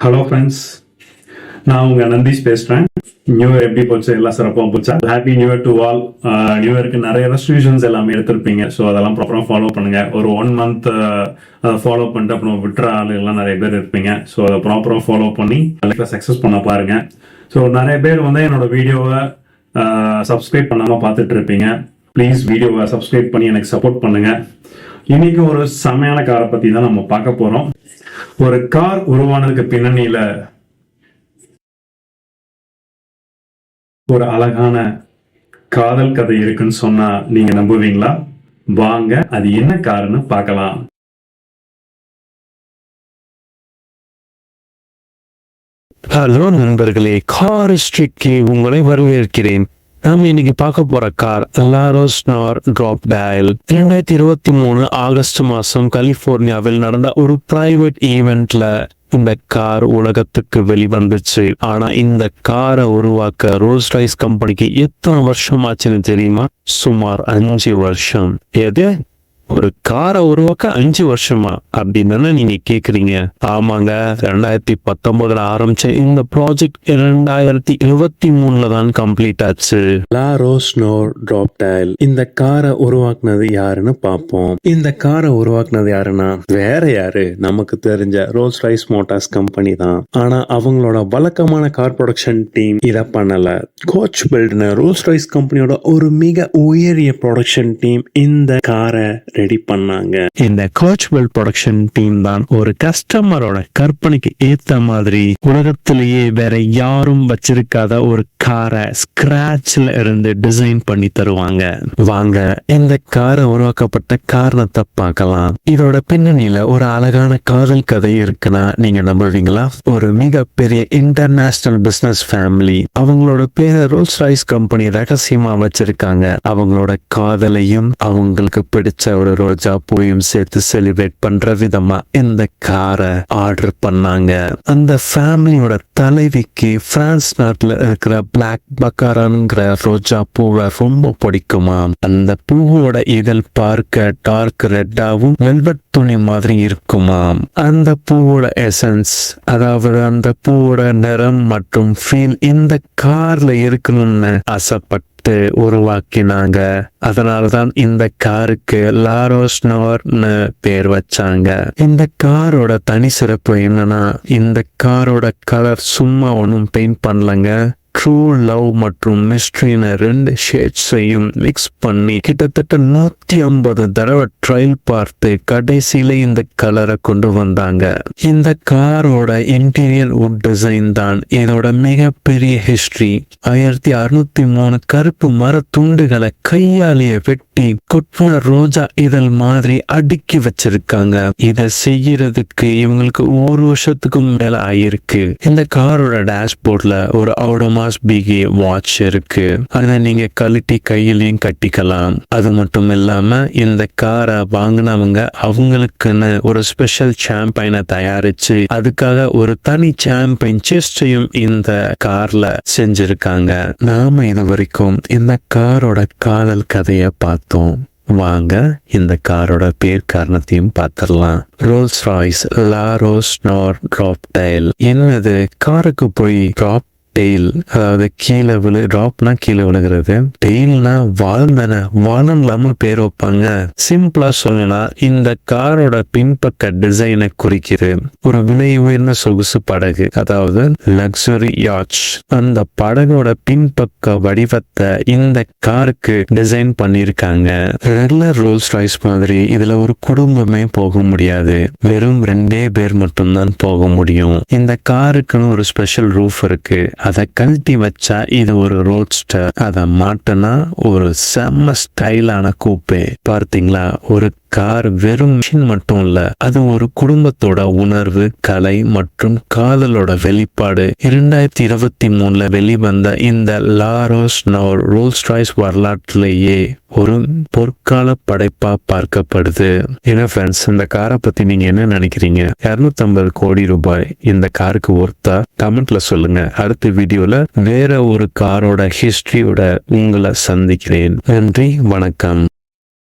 Hello friends நான் உங்க நந்தீஷ் பேசுறேன். நியூ இயர் எப்படி போச்சு? எல்லாம் சிறப்பாக போச்சா. Happy new year to all new இயருக்கு நிறைய ரெஸ்ட்ரிக்ஷன்ஸ் எல்லாமே எடுத்திருப்பீங்க. ஸோ அதெல்லாம் ப்ராப்பராக ஃபாலோ பண்ணுங்க. ஒரு ஒன் மந்த் அதை ஃபாலோ பண்ணிட்டு அப்புறம் விட்டுற ஆளுகள்லாம் நிறைய பேர் இருப்பீங்க. ஸோ அதை ப்ராப்பராக ஃபாலோ பண்ணி லைஃப்பில் சக்ஸஸ் பண்ண பாருங்க. ஸோ நிறைய பேர் வந்து என்னோட வீடியோவை சப்ஸ்கிரைப் பண்ணாமல் பார்த்துட்டு இருப்பீங்க. ப்ளீஸ் வீடியோவை சப்ஸ்கிரைப் பண்ணி எனக்கு சப்போர்ட் பண்ணுங்க. இன்னைக்கு ஒரு செமையான காரை பத்தி தான் நம்ம பார்க்க போறோம். ஒரு கார் உருவானதுக்கு பின்னணியில ஒரு அழகான காதல் கதை இருக்குன்னு சொன்னா நீங்க நம்புவீங்களா? வாங்க அது என்ன காருன்னு பார்க்கலாம். ஹலோ நண்பர்களே கார் ஸ்ட்ரீட்க்கு உங்களை வரவேற்கிறேன். நாம் இன்னைக்கு பார்க்க போற கார் லாரோஸ் நார் டிராப் டயல் இரண்டாயிரத்தி இருபத்தி மூணு ஆகஸ்ட் மாசம் கலிபோர்னியாவில் நடந்த ஒரு பிரைவேட் ஈவெண்ட்ல இந்த கார் உலகத்துக்கு வெளிவந்துச்சு. ஆனா இந்த காரை உருவாக்க ரோல்ஸ் ரைஸ் கம்பெனிக்கு எத்தனை வருஷம் ஆச்சுன்னு தெரியுமா? சுமார் அஞ்சு வருஷம். எது? ஒரு காரை உருவாக்க அஞ்சு வருஷமா? அப்படின்னு நீங்க கேக்குறீங்க. ஆமாங்க ரெண்டாயிரத்தி பத்தொன்பதுல ஆரம்பிச்ச இந்த ப்ராஜெக்ட் இரண்டாயிரத்தி இருபத்தி மூணுல தான் கம்ப்ளீட் ஆச்சு. லாரோ நோர் டிராப் டயல் இந்த காரை உருவாக்குனது யாருன்னு பார்ப்போம். இந்த காரை உருவாக்குனது யாருன்னா வேற யாரு? நமக்கு தெரிஞ்ச ரோல்ஸ் ரைஸ் மோட்டார்ஸ் கம்பெனி தான். ஆனா அவங்களோட வழக்கமான கார் ப்ரொடக்ஷன் டீம் இத பண்ணல. கோச் பில்ட்னு ரோல்ஸ் ரைஸ் கம்பெனியோட ஒரு மிக உயரிய ப்ரொடக்ஷன் டீம் இந்த காரை ரெடி பண்ணாங்க. இந்த கோச்வெல் ப்ரொடக்ஷன் டீம் தான் ஒரு கஸ்டமரோட கற்பனைக்கு ஏத்த மாதிரி உலகத்திலேயே வேற யாரும் வச்சிருக்காத ஒரு காரை ஸ்கிராச்ல இருந்து டிசைன் பண்ணி தருவாங்க. வாங்க இந்த காரை உருவாக்கப்பட்ட காரணத்தை பார்க்கலாம். இதோட பின்னணியில ஒரு அழகான காதல் கதை இருக்குன்னா நீங்க நம்புவீங்களா? ஒரு மிகப்பெரிய இன்டர்நேஷனல் பிசினஸ் ஃபேமிலி அவங்களோட பேரை ரோல்ஸ் ரைஸ் கம்பெனி ரகசியமா வச்சிருக்காங்க. அவங்களோட காதலையும் அவங்களுக்கு பிடிச்ச ஒரு ரோஜா பூயும் சேர்த்து செலிப்ரேட் பண்ற விதமா இந்த காரை ஆர்டர் பண்ணாங்க. அந்த ஃபேமிலியோட தலைவிக்கு பிரான்ஸ் நாட்டில் இருக்கிற பிளாக் பக்காரான்ங்கிற ரோஜா பூவை ரொம்ப பிடிக்குமா? அந்த பூவோட இதழ் பார்க்க டார்க் ரெட்டாவும் வெல்வெட் துணி மாதிரி இருக்குமா? அந்த பூவோட எசன்ஸ் அதாவது அந்த பூவோட நிறம் மற்றும் ஃபீல் இந்த கார்ல இருக்கணும்னு ஆசைப்பட்டு உருவாக்கினாங்க. அதனாலதான் இந்த காருக்கு லாரோஸ்னோர்னு பேர் வச்சாங்க. இந்த காரோட தனி சிறப்பு என்னன்னா இந்த காரோட கலர் சும்மா ஒன்றும் பெயிண்ட் பண்ணலங்க. ட்ரூ லவ் மற்றும் மிஸ்ட்ரின ரெண்டு ஷேட்ஸையும் மிக்ஸ் பண்ணி கிட்டத்தட்ட நூத்தி ஐம்பது தடவை ட்ரையல் பார்த்து கடைசியில இந்த கலரை கொண்டு வந்தாங்க. இந்த காரோட இன்டீரியர் உட் டிசைன் தான் இதோட மிகப்பெரிய ஹிஸ்டரி ஆயிரத்தி அறுநூத்தி மூணு கருப்பு மர துண்டுகளை கையாலேயே வெட்டி கொட்புன ரோஜா இதழ் மாதிரி அடுக்கி வச்சிருக்காங்க. இதை செய்யறதுக்கு இவங்களுக்கு ஒரு வருஷத்துக்கும் மேல ஆயிருக்கு. இந்த காரோட டேஷ்போர்ட்ல ஒரு அவுடமாஸ் பிகி வாட்ச் இருக்கு. அதை நீங்க கழட்டி கையிலையும் கட்டிக்கலாம். அது மட்டும் இல்லாம இந்த காரை வாங்கினவங்க அவங்களுக்குன்னு ஒரு ஸ்பெஷல் சாம்பைனை தயாரிச்சு அதுக்காக ஒரு தனி சாம்பைன் செஸ்டையும் இந்த கார்ல செஞ்சிருக்காங்க. நாம இது வரைக்கும் இந்த காரோட காதல் கதையை பார்த்தோம். வாங்க இந்த காரோட பேர் காரணத்தையும் பார்த்துடலாம். ரோல்ஸ் ராய்ஸ் லாரோஸ் நார் ட்ராப் டைல் என்னது காருக்கு போய் ட்ராப் டெய்ல் அதாவது கீழே விழு ட்ராப்னா கீழே விழுகிறது. டெய்ல்னா வால் தானே வானம் இல்லாம பேர் வைப்பாங்க. சிம்பிளா சொல்லலாம் இந்த காரோட பின்பக்க டிசைனை குறிக்குது ஒரு விலை உயர்ந்த சொகுசு படகு அதாவது லக்ஸரி யாட்ச் அந்த படகோட பின்பக்க வடிவத்தை இந்த காருக்கு டிசைன் பண்ணிருக்காங்க ரெகுலர் ரோல்ஸ் ராய்ஸ் மாதிரி இதுல ஒரு குடும்பமே போக முடியாது. வெறும் ரெண்டே பேர் மட்டும்தான் போக முடியும். இந்த காருக்குன்னு ஒரு ஸ்பெஷல் ரூஃப் இருக்கு. அதை கழட்டி வச்சா இது ஒரு ரோட்ஸ்டர் அதை மாட்டினா ஒரு செம்ம ஸ்டைலான கூப்பே பார்த்தீங்களா? ஒரு கார் வெறும் மிஷின் மட்டும் இல்ல அது ஒரு குடும்பத்தோட உணர்வு கலை மற்றும் காதலோட வெளிப்பாடு. இரண்டாயிரத்தி இருபத்தி மூணுல வெளிவந்த இந்த லாரோஸ் நவர் ரோல்ஸ் ராய்ஸ் வரலாற்றிலேயே ஒரு பொற்கால படைப்பா பார்க்கப்படுது. ஏன்னா ஃப்ரெண்ட்ஸ் இந்த காரை பத்தி நீங்க என்ன நினைக்கிறீங்க? இருநூத்தி கோடி ரூபாய் இந்த காருக்கு ஒர்த்தா கமெண்ட்ல சொல்லுங்க. அடுத்த வீடியோல வேற ஒரு காரோட ஹிஸ்டரியோட உங்களை சந்திக்கிறேன். நன்றி வணக்கம்.